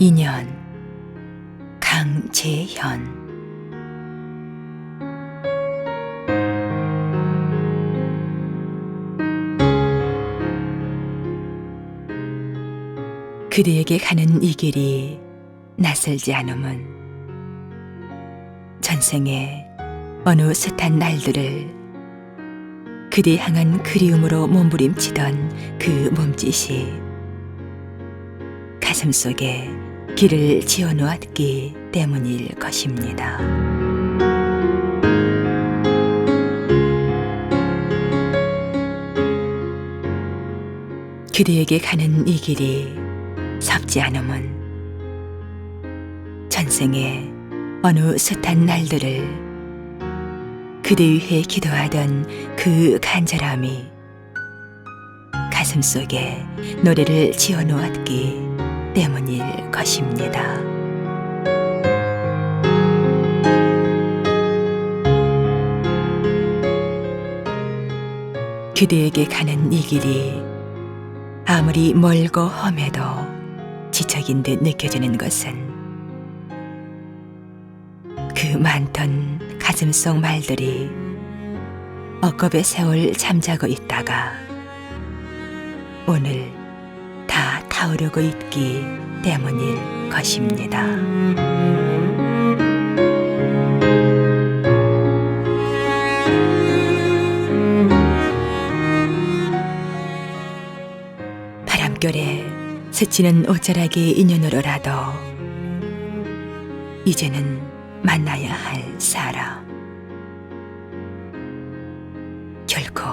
인연. 강재현. 그대에게 가는 이 길이 낯설지 않음은 전생에 어느 숱한 날들을 그대 향한 그리움으로 몸부림치던 그 몸짓이 가슴 속에 길을 지어 놓았기 때문일 것입니다. 그대에게 가는 이 길이 섭지 않음은 전생에 어느 숱한 날들을 그대 위해 기도하던 그 간절함이 가슴 속에 노래를 지어 놓았기 때문일 것입니다. 그대에게 가는 이 길이 아무리 멀고 험해도 지적인 듯 느껴지는 것은 그 많던 가슴 속 말들이 억겁의 세월 잠자고 있다가 오늘 다 타오르고 있기 때문일 것입니다. 바람결에 스치는 옷자락의 인연으로라도 이제는 만나야 할 사람. 결코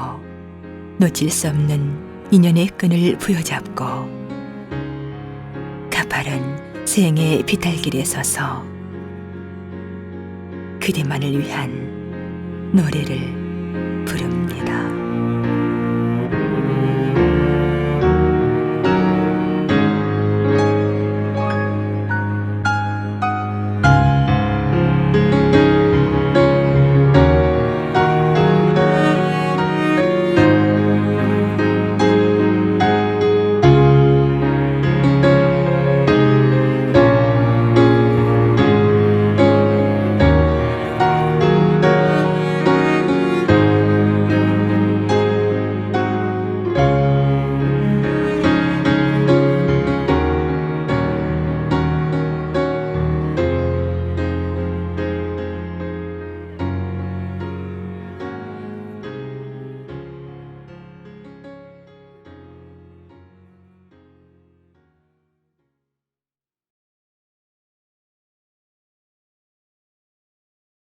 놓칠 수 없는 인연의 끈을 부여잡고 가파른 생의 비탈길에 서서 그대만을 위한 노래를 부릅니다.